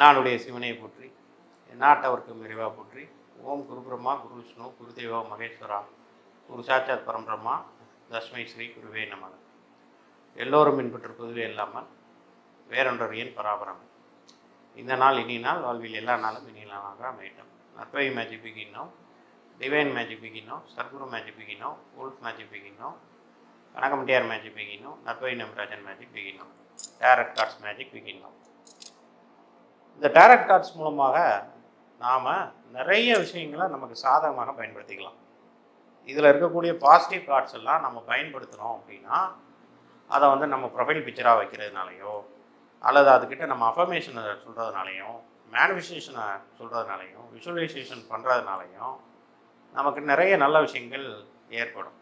நாளுடைய சிவனை போற்றி நாட்டவர்க்கு விரைவாக போற்றி. ஓம் குரு பிரம்மா குரு விஷ்ணு குரு தேவா மகேஸ்வரா குரு சாட்சாத் பரம்பிரம்மா தஸ்மை ஸ்ரீ குருவே நமக. எல்லோரும் பின்பற்றுவதுவே இல்லாமல் வேறொன்றறியன் பராபரம். இந்த நாள் இனி நாள் வாழ்வில் எல்லா நாளும் இனி நாளாக அமையட்டும். நற்பை மேஜிக் பிகினோம் டிவைன் மேஜிக் பிகினோம் சர்க்குரு மேஜிக் பிகினோம் உல்ஃப் மேஜிக் பிகினோம் கனகமட்டியார் மேஜிக் பிகினோம் நற்பை நம்ராஜன் மேஜிக் பிகினோம் டேரட் கார்ட்ஸ் மேஜிக் பிகினோம் இந்த டேரக்ட் கார்ட்ஸ் மூலமாக நாம் நிறைய விஷயங்களை நமக்கு சாதகமாக பயன்படுத்திக்கலாம். இதில் இருக்கக்கூடிய பாசிட்டிவ் கார்ட்ஸ் எல்லாம் நம்ம பயன்படுத்தினோம் அப்படின்னா அதை வந்து நம்ம ப்ரொஃபைல் பிக்சராக வைக்கிறதுனாலையோ அல்லது அதுக்கிட்ட நம்ம அஃபர்மேஷனை சொல்கிறதுனாலையும் மேனிஃபெஸ்டேஷனை சொல்கிறதுனாலையும் விஷுவலைசேஷன் பண்ணுறதுனாலையும் நமக்கு நிறைய நல்ல விஷயங்கள் ஏற்படும்.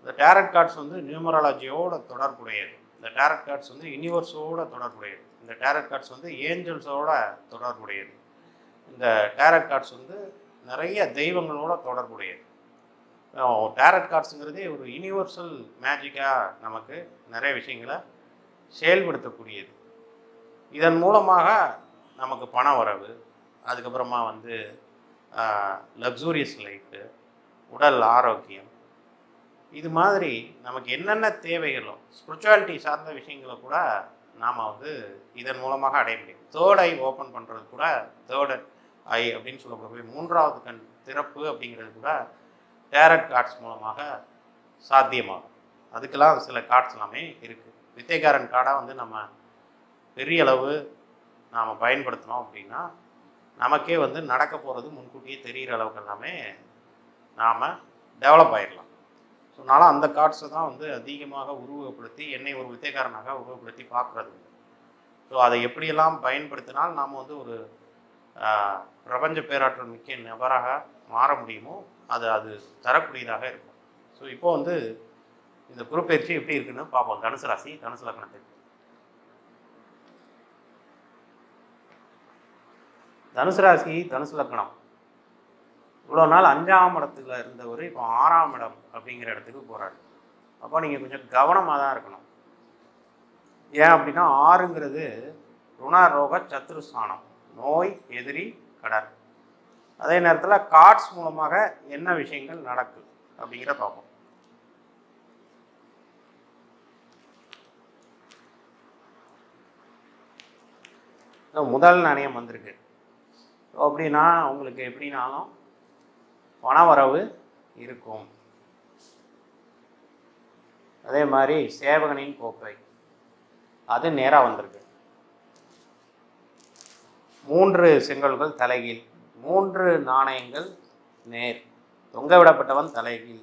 இந்த டேரட் கார்ட்ஸ் வந்து நியூமராலஜியோட தொடர்புடையது. இந்த டேரட் கார்ட்ஸ் வந்து யூனிவர்ஸோட தொடர்புடையது. இந்த டேரட் கார்ட்ஸ் வந்து ஏஞ்சல்ஸோட தொடர்புடையது. இந்த டேரட் கார்ட்ஸ் வந்து நிறைய தெய்வங்களோட தொடர்புடையது. டேரட் கார்ட்ஸுங்கிறதே ஒரு யூனிவர்சல் மேஜிக்காக நமக்கு நிறைய விஷயங்களை செயல்படுத்தக்கூடியது. இதன் மூலமாக நமக்கு பண வரவு அதுக்கப்புறமா வந்து லக்ஸூரியஸ் லைஃபு உடல் ஆரோக்கியம் இது மாதிரி நமக்கு என்னென்ன தேவைகளோ ஸ்பிரிச்சுவாலிட்டி சார்ந்த விஷயங்களை கூட நாம் வந்து இதன் மூலமாக அடைய முடியும். தேர்ட் ஐ ஓப்பன் பண்ணுறது கூட தேர்ட் ஐ அப்படின்னு சொல்லக்கூடிய மூன்றாவது கண் திறப்பு அப்படிங்கிறது கூட டேரட் கார்ட்ஸ் மூலமாக சாத்தியமாகும். அதுக்கெல்லாம் சில கார்ட்ஸ் எல்லாமே இருக்குது வித்தைக்காரன் கார்டாக வந்து நம்ம பெரிய அளவு நாம் பயன்படுத்தினோம் அப்படின்னா நமக்கே வந்து நடக்க போகிறது முன்கூட்டியே தெரிகிற அளவுக்கு எல்லாமே நாம் டெவலப் ஆயிடலாம் அதனால் அந்த கார்ட்ஸை தான் வந்து அதிகமாக உருவகப்படுத்தி என்னை ஒரு வித்தைக்காரனாக உருவகப்படுத்தி பார்க்குறது. ஸோ அதை எப்படியெல்லாம் பயன்படுத்தினால் நாம் வந்து ஒரு பிரபஞ்ச பேராற்றல் மிக்க நபராக மாற முடியுமோ அது அது தரக்கூடியதாக இருக்கும். ஸோ இப்போ வந்து இந்த குருப்பெயர்ச்சி எப்படி இருக்குன்னு பார்ப்போம். தனுசு ராசி தனுசு லக்னத்துக்கு தனுசு ராசி தனுசு லக்னம். இவ்வளோ நாள் அஞ்சாம் இடத்துல இருந்தவர் இப்போ ஆறாம் இடம் அப்படிங்கிற இடத்துக்கு போகிறாரு அப்போ நீங்கள் கொஞ்சம் கவனமாக தான் இருக்கணும். ஏன் அப்படின்னா ஆறுங்கிறது ருணரோக சத்ருஸ்தானம் நோய் எதிரி கடன் அதே நேரத்தில் கார்ட்ஸ் மூலமாக என்ன விஷயங்கள் நடக்குது அப்படிங்கிற பார்ப்போம். முதல் நாணயம் வந்திருக்கு. அப்படின்னா உங்களுக்கு எப்படினாலும் பணவரவு இருக்கும். அதே மாதிரி சேவகனின் கோப்பை. அது நேராக வந்திருக்கு. மூன்று செங்கல்கள் தலைகீழ் மூன்று நாணயங்கள் நேர் தொங்க விடப்பட்டவன் தலைகீழ்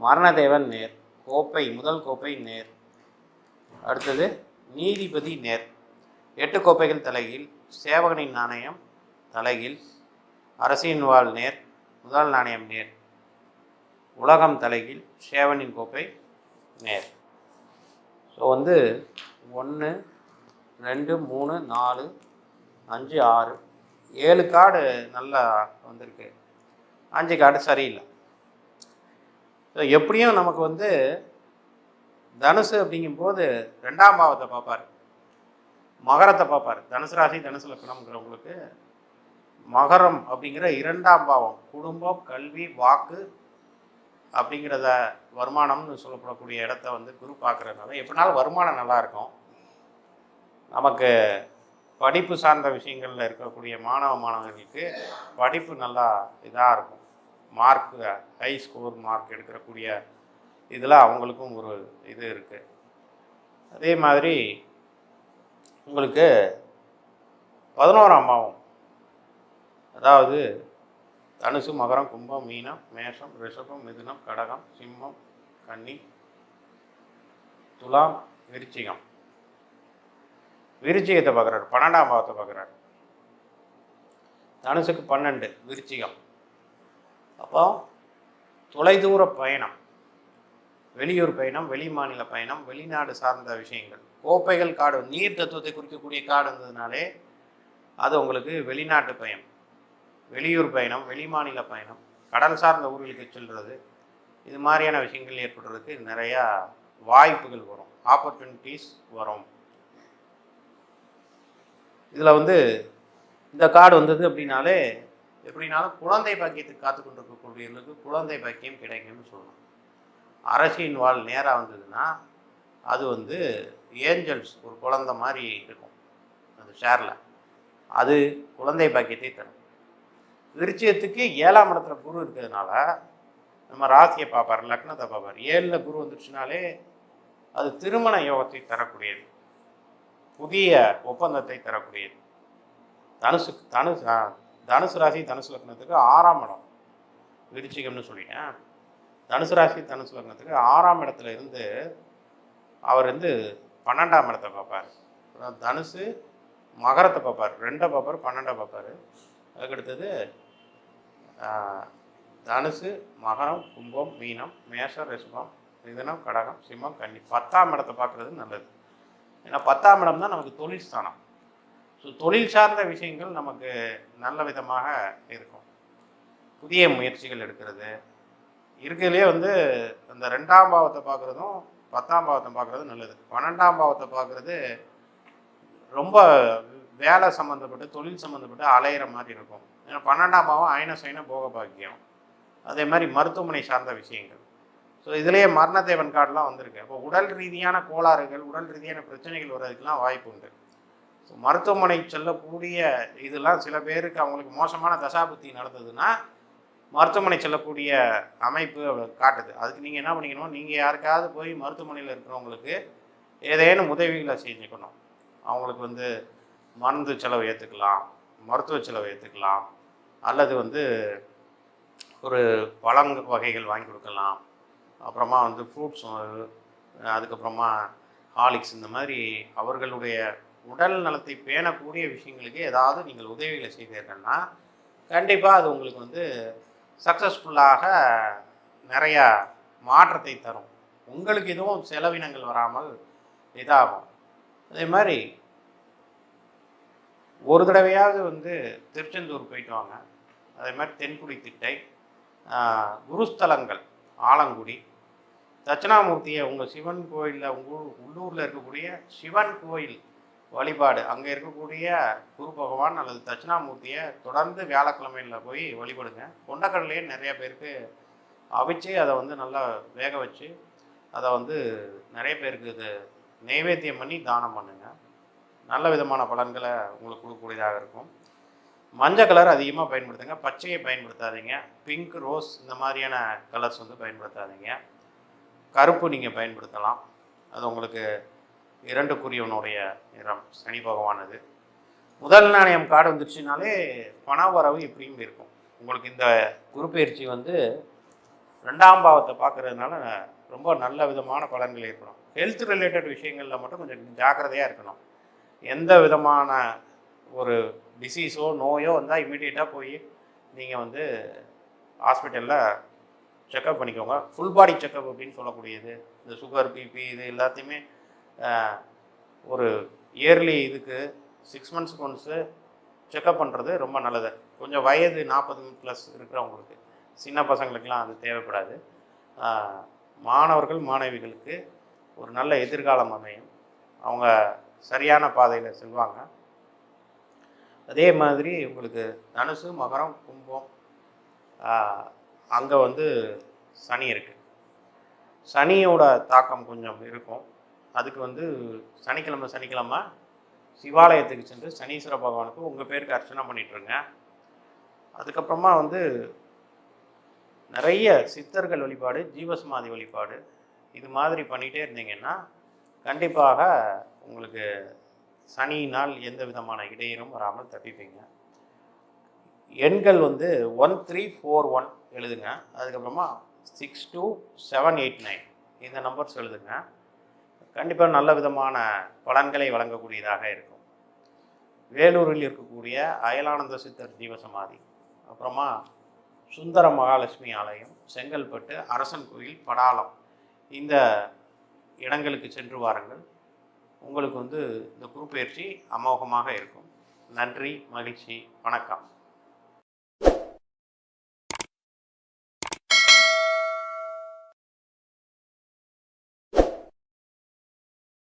மரணதேவன் நேர் கோப்பை முதல் கோப்பை நேர். அடுத்தது நீதிபதி நேர். எட்டு கோப்பைகள் தலைகீழ் சேவகனின் நாணயம் தலைகீழ் அரசின் வாழ் நேர் முதல் நாணயம் நேர். உலகம் தலைகீழ் சேவனின் கோப்பை நேர். ஸோ வந்து ஒன்று ரெண்டு மூணு நாலு அஞ்சு ஆறு ஏழு கார்டு நல்லா வந்திருக்கு. அஞ்சு கார்டு சரியில்லை. ஸோ எப்படியும் நமக்கு வந்து தனுசு அப்படிங்கும்போது ரெண்டாம் பாவத்தை பார்ப்பார். மகரத்தை பார்ப்பார். தனுசு ராசி தனுசு லக்கணம்ங்கிறவங்களுக்கு மகரம் அப்படிங்கிற இரண்டாம் பாவம் குடும்பம் கல்வி வாக்கு அப்படிங்கிறத வருமானம்னு சொல்லப்படக்கூடிய இடத்த வந்து குரு பார்க்குறதுனால எப்படினாலும் வருமானம் நல்லா இருக்கும். நமக்கு படிப்பு சார்ந்த விஷயங்களில் இருக்கக்கூடிய மாணவ மாணவர்களுக்கு படிப்பு நல்லா இதாக இருக்கும். மார்க் ஹை ஸ்கோர் மார்க் எடுக்கிறக்கூடிய இதில் அவங்களுக்கும் ஒரு இது இருக்குது அதே மாதிரி உங்களுக்கு பதினோராம் பாவம் அதாவது தனுசு மகரம் கும்பம் மீனம் மேஷம் ரிஷபம் மிதுனம் கடகம் சிம்மம் கன்னி துலாம் விருச்சிகம். விருச்சிகத்தை பார்க்குறாரு பன்னெண்டாம் பாவத்தை பார்க்குறாரு. தனுசுக்கு பன்னெண்டு விருச்சிகம். அப்போ தொலைதூர பயணம். வெளியூர் பயணம் வெளி மாநில பயணம் வெளிநாடு சார்ந்த விஷயங்கள். கோப்பைகள் காடு நீர் தத்துவத்தை குறிக்கக்கூடிய காடு இருந்ததுனாலே அது உங்களுக்கு வெளிநாட்டு பயணம். வெளியூர் பயணம் வெளிமாநில பயணம் கடல் சார்ந்த ஊர்களுக்கு செல்வது இது மாதிரியான விஷயங்கள் ஏற்படுறதுக்கு நிறையா வாய்ப்புகள் வரும் ஆப்பர்ச்சுனிட்டிஸ் வரும். இதில் வந்து இந்த கார்டு வந்தது அப்படின்னாலே எப்படினாலும் குழந்தை பாக்கியத்துக்கு காத்து கொண்டிருக்கக்கூடியவர்களுக்கு குழந்தை பாக்கியம் கிடைக்கும்னு சொல்லணும். அரசின் வாழ் நேராக வந்ததுன்னா அது வந்து ஏஞ்சல்ஸ் ஒரு குழந்தை மாதிரி இருக்கும் அந்த ஷேரில். அது குழந்தை பாக்கியத்தை தரும். விருச்சியத்துக்கு ஏழாம் இடத்துல குரு இருக்கிறதுனால நம்ம ராசியை பார்ப்பார் லக்னத்தை பார்ப்பார். ஏழில் குரு வந்துருச்சுனாலே அது திருமண யோகத்தை தரக்கூடியது. புதிய ஒப்பந்தத்தை தரக்கூடியது. தனுசு தனுசு ஆ, தனுசு ராசி தனுசு லக்னத்துக்கு ஆறாம் இடம். விருச்சிகம்னு சொல்லிட்டேன். தனுசு ராசி தனுசு லக்னத்துக்கு ஆறாம் இடத்துல இருந்து அவர் வந்து பன்னெண்டாம் இடத்தை பார்ப்பார். தனுசு மகரத்தை பார்ப்பார். ரெண்டை பார்ப்பார் பன்னெண்டை பார்ப்பார். அதுக்கடுத்தது தனுசு மகரம் கும்பம் மீனம் மேஷம் ரிஷபம் மிதனம் கடகம் சிம்மம் கன்னி. பத்தாம் இடத்தை பார்க்குறது நல்லது. ஏன்னா பத்தாம் இடம் தான் நமக்கு தொழில் ஸ்தானம். ஸோ தொழில் சார்ந்த விஷயங்கள் நமக்கு நல்ல விதமாக இருக்கும். புதிய முயற்சிகள் எடுக்கிறது. இருக்கிறதுலே வந்து அந்த ரெண்டாம் பாவத்தை பார்க்குறதும் பத்தாம் பாவத்தை பார்க்குறதும் நல்லது. பன்னெண்டாம் பாவத்தை பார்க்குறது ரொம்ப வேலை சம்மந்தப்பட்டு தொழில் சம்மந்தப்பட்டு அலையிற மாதிரி இருக்கும். ஏன்னா பன்னெண்டாம் பாவம் அயன சைன போக பாக்கியம். அதே மாதிரி மருத்துவமனை சார்ந்த விஷயங்கள். ஸோ இதுலேயே மரணதேவன் கார்டெலாம் வந்திருக்கு. இப்போ உடல் ரீதியான கோளாறுகள் உடல் ரீதியான பிரச்சனைகள் வர்றதுக்கெலாம் வாய்ப்பு உண்டு. ஸோ மருத்துவமனை செல்லக்கூடிய இதெல்லாம் சில பேருக்கு அவங்களுக்கு மோசமான தசாபுத்தி நடந்ததுன்னா மருத்துவமனை செல்லக்கூடிய அமைப்பு காட்டுது. அதுக்கு நீங்கள் என்ன பண்ணிக்கணும் நீங்கள் யாருக்காவது போய் மருத்துவமனையில் இருக்கிறவங்களுக்கு ஏதேனும் உதவிகளை செஞ்சுக்கணும். அவங்களுக்கு வந்து மருந்து செலவு ஏற்றுக்கலாம் மருத்துவ செலவு ஏற்றுக்கலாம் அல்லது வந்து ஒரு பழங்க வகைகள் வாங்கி கொடுக்கலாம். அப்புறமா வந்து ஃப்ரூட்ஸ் அதுக்கப்புறமா ஹாலிக்ஸ் இந்த மாதிரி அவர்களுடைய உடல் நலத்தை பேணக்கூடிய விஷயங்களுக்கு ஏதாவது நீங்கள் உதவிகளை செய்தீர்கள்னா கண்டிப்பாக அது உங்களுக்கு வந்து சக்ஸஸ்ஃபுல்லாக நிறையா மாற்றத்தை தரும். உங்களுக்கு எதுவும் செலவினங்கள் வராமல் இதாகும். அதே மாதிரி ஒரு தடவையாவது வந்து திருச்செந்தூர் போயிட்டு வாங்க. அதே மாதிரி தென்குடி திட்டை குருஸ்தலங்கள் ஆலங்குடி தட்சிணாமூர்த்தியை உங்கள் சிவன் கோயிலில் உங்கள் உள்ளூரில் இருக்கக்கூடிய சிவன் கோயில் வழிபாடு அங்கே இருக்கக்கூடிய குரு பகவான் அல்லது தட்சிணாமூர்த்தியை தொடர்ந்து வியாழக்கிழமையில் போய் வழிபடுங்க. கொண்டக்கடலையே நிறைய பேருக்கு அவிச்சு அதை வந்து நல்லா வேக வச்சு அதை வந்து நிறைய பேருக்கு இது நைவேத்தியம் பண்ணி தானம் பண்ணுங்கள் நல்ல விதமான பலன்களை உங்களுக்கு கொடுக்கக்கூடியதாக இருக்கும். மஞ்சள் கலர் அதிகமாக பயன்படுத்துங்க. பச்சையை பயன்படுத்தாதீங்க. பிங்க் ரோஸ் இந்த மாதிரியான கலர்ஸ் வந்து பயன்படுத்தாதீங்க. கருப்பு நீங்கள் பயன்படுத்தலாம். அது உங்களுக்கு இரண்டுக்குரியவனுடைய நிறம் சனி பகவானது. முதல் நாணயம் கார்டு வந்துருச்சுனாலே பண வரவு இப்படியும் இருக்கும். உங்களுக்கு இந்த குருப்பெயர்ச்சி வந்து ரெண்டாம் பாவத்தை பார்க்கறதுனால ரொம்ப நல்ல விதமான பலன்கள் ஏற்படும். ஹெல்த் ரிலேட்டட் விஷயங்களில் மட்டும் கொஞ்சம் ஜாக்கிரதையாக இருக்கணும். எந்த விதமான ஒரு டிசீஸோ நோயோ வந்தால் இமீடியட்டாக போய் நீங்கள் வந்து ஹாஸ்பிட்டலில் செக்கப் பண்ணிக்கோங்க. ஃபுல் பாடி செக்கப் அப்படின்னு சொல்லக்கூடியது. இந்த சுகர் பிபி இது எல்லாத்தையுமே ஒரு இயர்லி இதுக்கு சிக்ஸ் மந்த்ஸ்க்கு ஒன்ஸு செக்கப் பண்ணுறது ரொம்ப நல்லது. கொஞ்சம் வயது நாற்பது ப்ளஸ் இருக்கிறவங்களுக்கு சின்ன பசங்களுக்கெல்லாம் அது தேவைப்படாது. மாணவர்கள் மாணவிகளுக்கு ஒரு நல்ல எதிர்காலம் அமையும். அவங்க சரியான பாதையில் செல்வாங்க. அதே மாதிரி உங்களுக்கு தனுசு மகரம் கும்பம் அங்கே வந்து சனி இருக்குது சனியோட தாக்கம் கொஞ்சம் இருக்கும். அதுக்கு வந்து சனிக்கிழமை சனிக்கிழமை சிவாலயத்துக்கு சென்று சனீஸ்வர பகவானுக்கு உங்கள் பேருக்கு அர்ச்சனை பண்ணிட்டுருங்க. அதுக்கப்புறமா வந்து நிறைய சித்தர்கள் வழிபாடு ஜீவசமாதி வழிபாடு இது மாதிரி பண்ணிகிட்டே இருந்தீங்கன்னா கண்டிப்பாக உங்களுக்கு சனியினால் எந்த விதமான இடையிலும் வராமல் தப்பிப்பீங்க. எண்கள் வந்து ஒன் த்ரீ ஃபோர் ஒன் எழுதுங்க. அதுக்கப்புறமா six two seven eight nine இந்த நம்பர்ஸ் எழுதுங்க. கண்டிப்பாக நல்ல விதமான பலன்களை வழங்கக்கூடியதாக இருக்கும். வேலூரில் இருக்கக்கூடிய அயலானந்த சித்தர் ஜீவசமாதி அப்புறமா சுந்தர மகாலட்சுமி ஆலயம் செங்கல்பட்டு அரசன் கோயில் படாலம் இந்த இடங்களுக்கு சென்று வாருங்கள். உங்களுக்கு வந்து இந்த குருப்பெயர்ச்சி அமோகமாக இருக்கும். நன்றி மகிழ்ச்சி வணக்கம்.